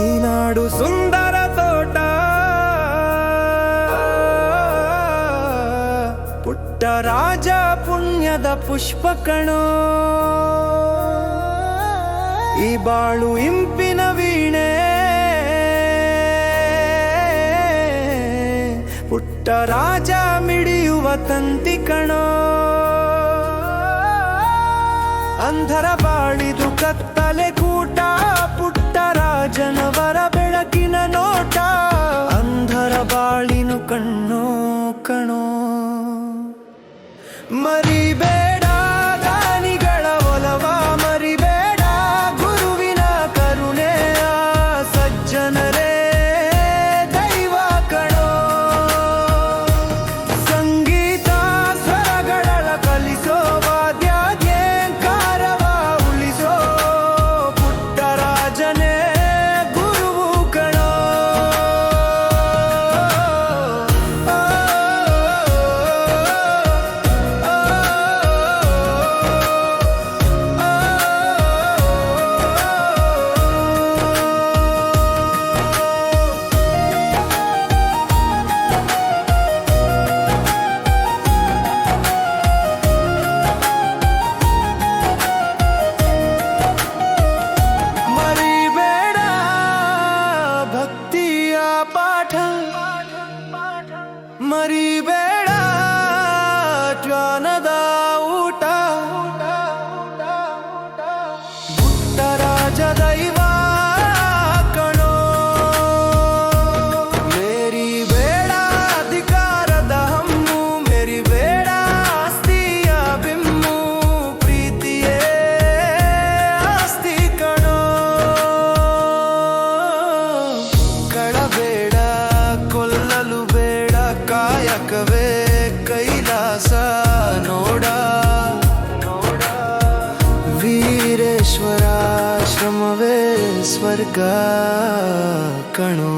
ಈ ನಾಡು ಸುಂದರ ತೋಟ. ಪುಟ್ಟ ರಾಜ ಪುಣ್ಯದ ಪುಷ್ಪ ಈ ಬಾಳು ಇಂಪಿನ ವೀಣೆ. ಪುಟ್ಟ ರಾಜ ಮಿಡಿಯುವ ತಂತಿ ಕಣೋ. ಅಂಧರ ಬಾಳಿದು ಕತ್ತಲೆ ಕೂಟ, ಪುಟ್ಟ ರಾಜನವರ ಬೆಳಕಿನ ನೋಟ ಅಂಧರ ಬಾಳಿನು ಕಣ್ಣು ಕಣೋ. ಮರಿಬೇಡ. ಜ್ಞಾನದ ಊಟ. ಪುಟ್ಟ ದೈವ ಕಣೋ. ಮೇರಿ ಬೇಡ ಅಧಿಕಾರದ ಹಮ್ಮು, ಮೇರಿ ಬೇಡ ಆಸ್ತಿಯ ಬಿಮ್ಮು, ಪ್ರೀತಿಯೇ ಆಸ್ತಿ ಕಣೋ. ಕಳಬೇಡ, ಕೊಲ್ಲಲು ಬೇಡ, ಕಾಯಕವೇ ईश्वर का कणों